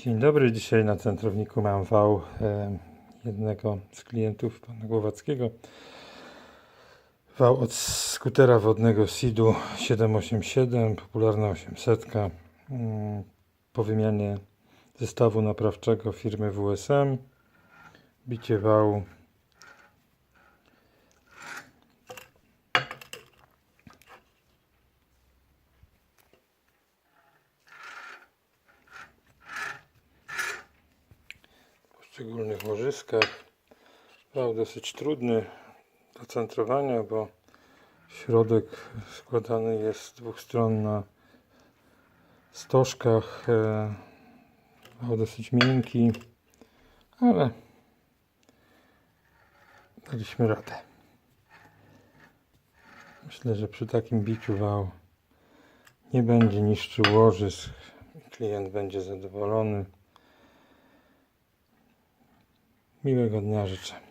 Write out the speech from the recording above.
Dzień dobry, dzisiaj na centrowniku mam wał e, jednego z klientów pana Głowackiego. Wał od skutera wodnego SID-u 787, popularna 800. mm, Po wymianie zestawu naprawczego firmy WSM. Bicie wału poszczególnych łożyskach. Wał dosyć trudny do centrowania, bo środek składany jest z dwóch stron na stożkach. e, Wał dosyć miękki, ale daliśmy radę. Myślę, że przy takim biciu wał nie będzie niszczył łożysk. Klient będzie zadowolony. Miłego dnia życzę.